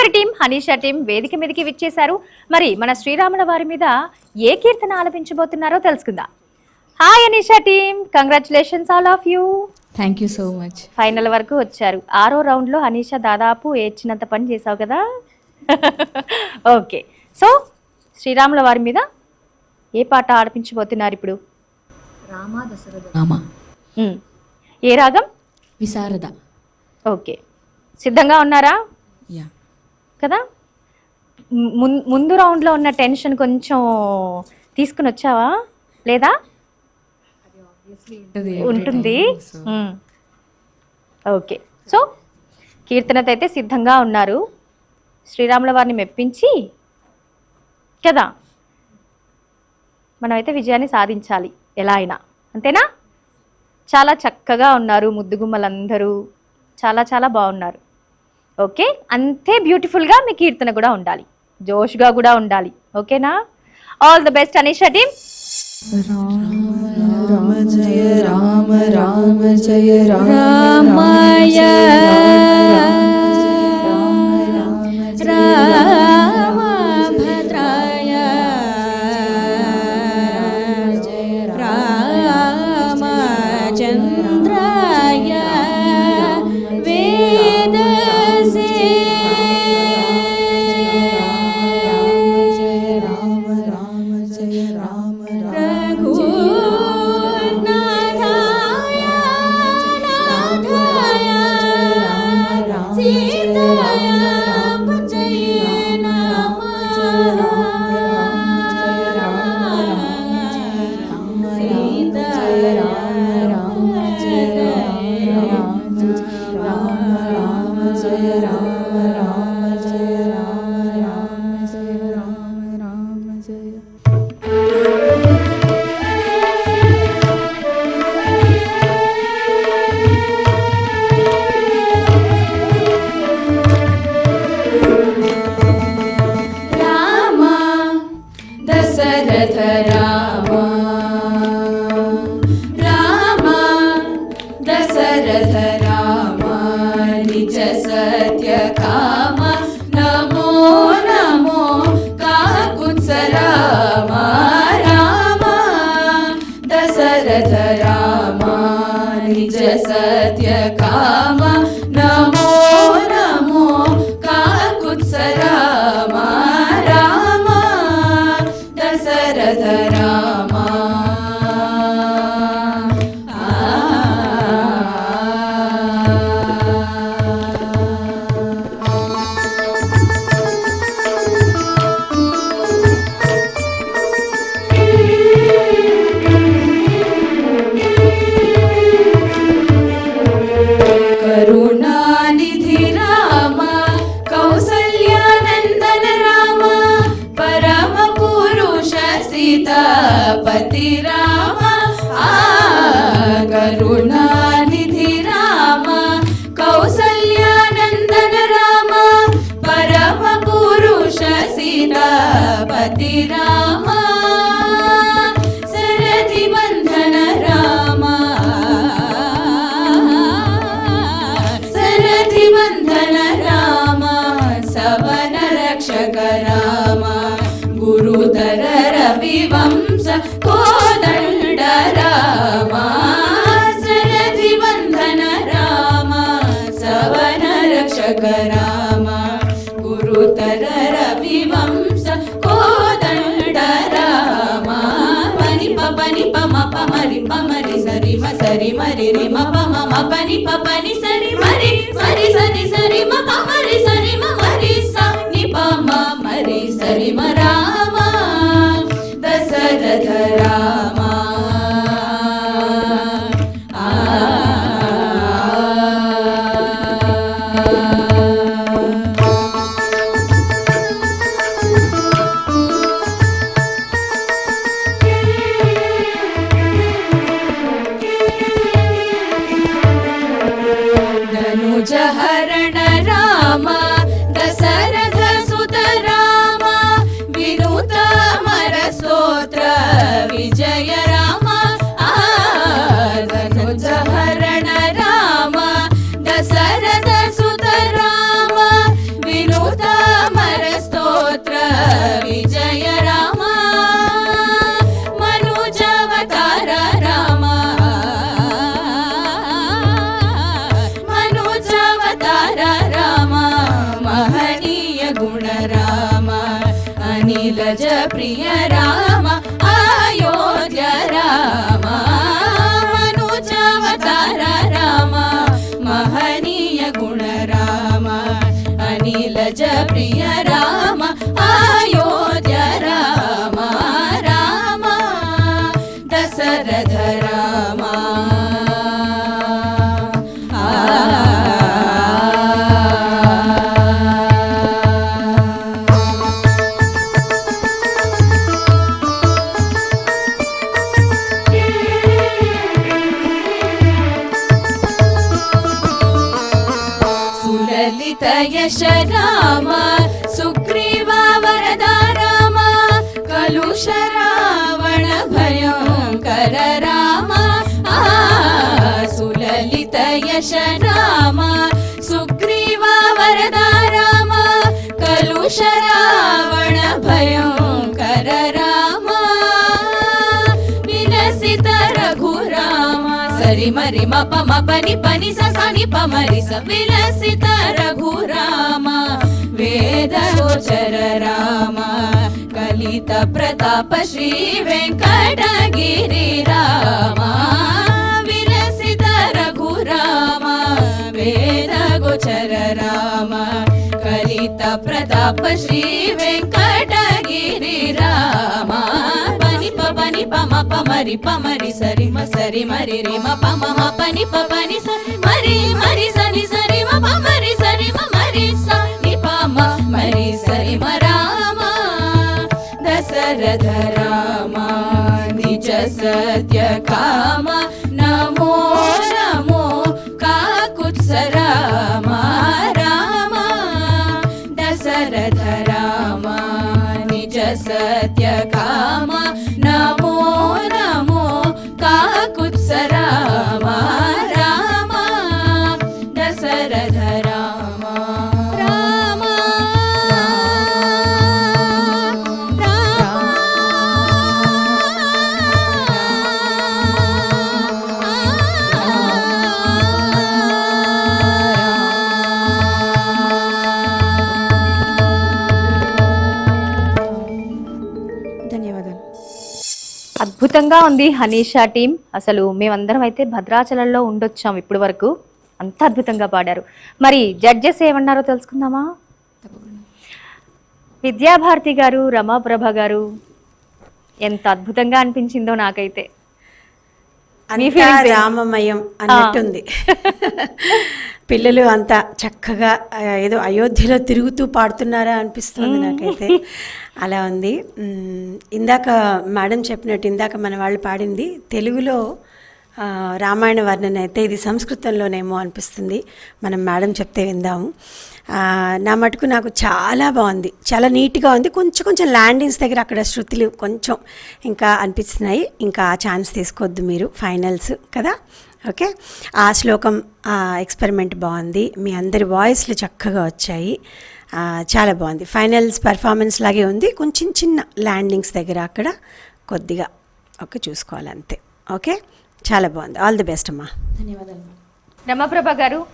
Super team Hanisha team వేదిక మీదకి విచ్చేశారు. మరి మన శ్రీరాముల వారి మీద ఏ కీర్తన ఆలపించబోతున్నారో తెలుసుకుందాం. Hi Anisha team. Congratulations all of you thank you so much final వరకు వచ్చారు. ఆరో రౌండ్లో అనీషా దాదాపు ఏడ్చినంత పని చేసావు కదా? ఓకే సో శ్రీరాముల వారి మీద ఏ పాట ఆలపించబోతున్నారు ఇప్పుడు? రామ ఉమ్. ఏ రాగం? విశారద. ఓకే సిద్ధంగా ఉన్నారా? యా కదా? ముందు రౌండ్లో ఉన్న టెన్షన్ కొంచెం తీసుకుని వచ్చావా? లేదా? ఉంటుంది. ఓకే. సో కీర్తనతో అయితే సిద్ధంగా ఉన్నారు. శ్రీరాముల వారిని మెప్పించి కదా? మనమైతే విజయాన్ని సాధించాలి. ఎలా అయినా. అంతేనా? చాలా చక్కగా ఉన్నారు ముద్దుగుమ్మలందరూ. చాలా చాలా బాగున్నారు. ఓకే అంతే బ్యూటిఫుల్గా మీ కీర్తన కూడా ఉండాలి జోష్గా కూడా ఉండాలి ఓకేనా all the best Anisha team రామాయ రామ రక్షక రామ గురుతర రవివంశ కోదండ రామ. పని పని పమ పమరి పమరి సరి మ సరి మరి రి మ పమ మ పని Yeah. దశ రామ సుగ్రీవ వరద రామ కలుష రావణ భయంకర రామ. విలసిత రఘు రామ సరి మరి మప మపని పని సని పమరి స విలసిత రఘు రామ వేద గోచర రామ కలిత ప్రతాప శ్రీ వెంకటగిరి రామ. వేద గోచర రామ. కలిత ప్రతాప శ్రీ వెంకటగిరి రామ. పని పని పమ పమరి పమరి సరి మ సరి మరి రి మ పమ మ పని ప పని సరి మరి మరి సని సరి మ పమరి సరి మ మరి సని పమ మరి సరి మ రామ. దశరథ రామ నిజ సత్య కామ. అద్భుతంగా ఉంది హనీషా టీం. అసలు మేమందరం అయితే భద్రాచలంలో ఉండొచ్చాం ఇప్పటి వరకు. అంత అద్భుతంగా పాడారు. మరి జడ్జెస్ ఏమన్నారో తెలుసుకుందామా? విద్యాభారతి గారు రమాప్రభ గారు ఎంత అద్భుతంగా అనిపించిందో నాకైతే? రామమయం అన్నట్టుంది. పిల్లలు అంతా చక్కగా ఏదో అయోధ్యలో తిరుగుతూ పాడుతున్నారా అనిపిస్తుంది నాకైతే. అలా ఉంది. ఇందాక మేడం చెప్పినట్టు ఇందాక మన వాళ్ళు పాడింది తెలుగులో రామాయణ వర్ణన అయితే ఇది సంస్కృతంలోనేమో అనిపిస్తుంది. మనం మేడం చెప్తే విందాము. నా మటుకు నాకు చాలా బాగుంది. చాలా నీట్గా ఉంది. కొంచెం కొంచెం ల్యాండింగ్స్ దగ్గర అక్కడ శృతులు కొంచెం ఇంకా అనిపిస్తున్నాయి. ఇంకా ఛాన్స్ తీసుకోవద్దు మీరు. ఫైనల్స్ కదా. ఓకే? ఆ శ్లోకం ఆ ఎక్స్పెరిమెంట్ బాగుంది. మీ అందరి వాయిస్లు చక్కగా వచ్చాయి. ఆ, చాలా బాగుంది. ఫైనల్స్ పెర్ఫార్మెన్స్ లాగే ఉంది. కొంచెం చిన్న ల్యాండింగ్స్ దగ్గర అక్కడ కొద్దిగా ఓకే చూసుకోవాలి అంతే ఓకే? చాలా బాగుంది. ఆల్ ది బెస్ట్ అమ్మా. రమాప్రభ గారు.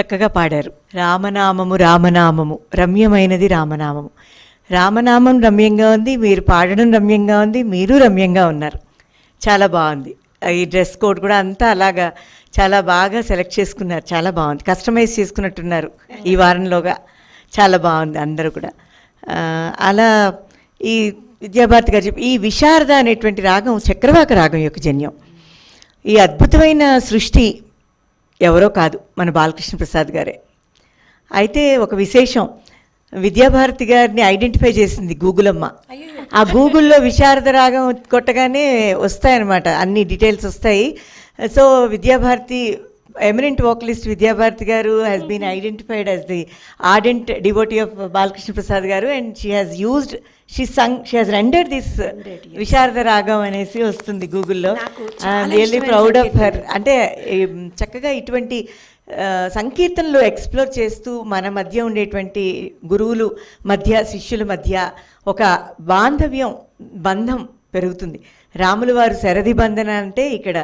చక్కగా పాడారు. రామనామము రామనామము. రమ్యమైనది రామనామము. రామనామం రమ్యంగా ఉంది మీరు పాడడం రమ్యంగా ఉంది మీరు రమ్యంగా ఉన్నారు. చాలా బాగుంది. ఈ డ్రెస్ కోడ్ కూడా అంతా అలాగా చాలా బాగా సెలెక్ట్ చేసుకున్నారు. చాలా బాగుంది. కస్టమైజ్ చేసుకున్నట్టున్నారు ఈ వారంలోగా. చాలా బాగుంది అందరూ కూడా. అలా ఈ విద్యాభారతి గారు చెప్పి ఈ విశారద అనేటువంటి రాగం చక్రవాక రాగం యొక్క జన్యం. ఈ అద్భుతమైన సృష్టి ఎవరో కాదు మన బాలకృష్ణ ప్రసాద్ గారే. అయితే ఒక విశేషం. విద్యాభారతి గారిని ఐడెంటిఫై చేసింది గూగుల్ అమ్మ. ఆ గూగుల్లో విశారద రాగం కొట్టగానే వస్తాయన్నమాట అన్ని డీటెయిల్స్ వస్తాయి. So Vidyabharati eminent vocalist Vidyabharati garu has been identified as the ardent devotee of Balakrishna Prasad garu and she has used she sung she has render this Visharada రాగం అనేసి వస్తుంది గూగుల్లో రియల్లీ ప్రౌడ్ ఆఫ్. హర్ అంటే చక్కగా ఇటువంటి సంకీర్తనలు explore చేస్తూ మన మధ్య ఉండేటువంటి గురువులు మధ్య శిష్యుల మధ్య ఒక బాంధవ్యం బంధం పెరుగుతుంది. రాముల వారు శరధి బంధన అంటే ఇక్కడ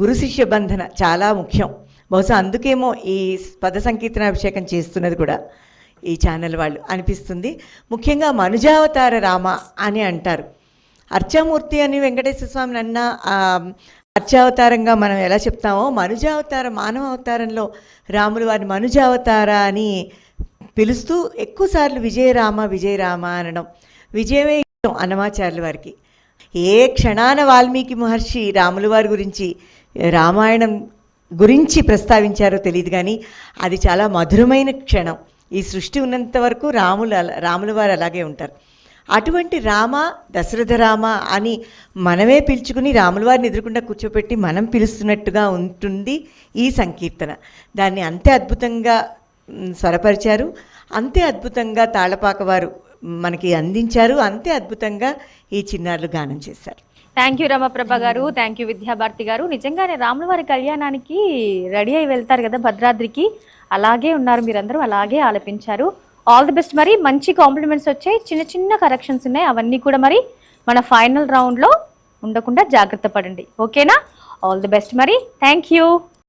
గురు శిష్య బంధన చాలా ముఖ్యం. బహుశా అందుకేమో ఈ పద సంకీర్తనాభిషేకం చేస్తున్నది కూడా ఈ ఛానల్ వాళ్ళు అనిపిస్తుంది. ముఖ్యంగా మనుజావతార రామ అని అంటారు. అర్చామూర్తి అని వెంకటేశ్వర స్వామిని అన్న ఆ, మనం ఎలా చెప్తామో మనుజావతార మానవ అవతారంలో రాములు వారిని మనుజావతార అని పిలుస్తూ ఎక్కువసార్లు విజయరామ విజయరామ అనడం. విజయమే ఇష్టం అన్నమాచార్యుల వారికి. ఏ క్షణాన వాల్మీకి మహర్షి రాములు వారి గురించి రామాయణం గురించి ప్రస్తావించారో తెలియదు కానీ అది చాలా మధురమైన క్షణం. ఈ సృష్టి ఉన్నంత వరకు రాములు అలా- రాముల వారు అలాగే ఉంటారు. అటువంటి రామ దశరథ రామ అని మనమే పిలుచుకుని రాముల వారిని ఎదురుకుండా కూర్చోపెట్టి మనం పిలుస్తున్నట్టుగా ఉంటుంది ఈ సంకీర్తన. దాన్ని అంతే అద్భుతంగా స్వరపరిచారు. అంతే అద్భుతంగా తాళపాక వారు మనకి అందించారు. అంతే అద్భుతంగా ఈ చిన్నారులు గానం చేశారు. థ్యాంక్ యూ రమప్రభ గారు. థ్యాంక్ యూ విద్యాభారతి గారు. నిజంగానే రాముల వారి కళ్యాణానికి రెడీ అయి వెళ్తారు కదా భద్రాద్రికి. అలాగే ఉన్నారు మీరందరూ అలాగే ఆలపించారు. ఆల్ ది బెస్ట్ మరి. మంచి కాంప్లిమెంట్స్ వచ్చాయి. చిన్న చిన్న కరెక్షన్స్ ఉన్నాయి. అవన్నీ కూడా మరి మన ఫైనల్ రౌండ్లో ఉండకుండా జాగ్రత్త పడండి. ఓకేనా? ఆల్ ది బెస్ట్ మరి. Thank you.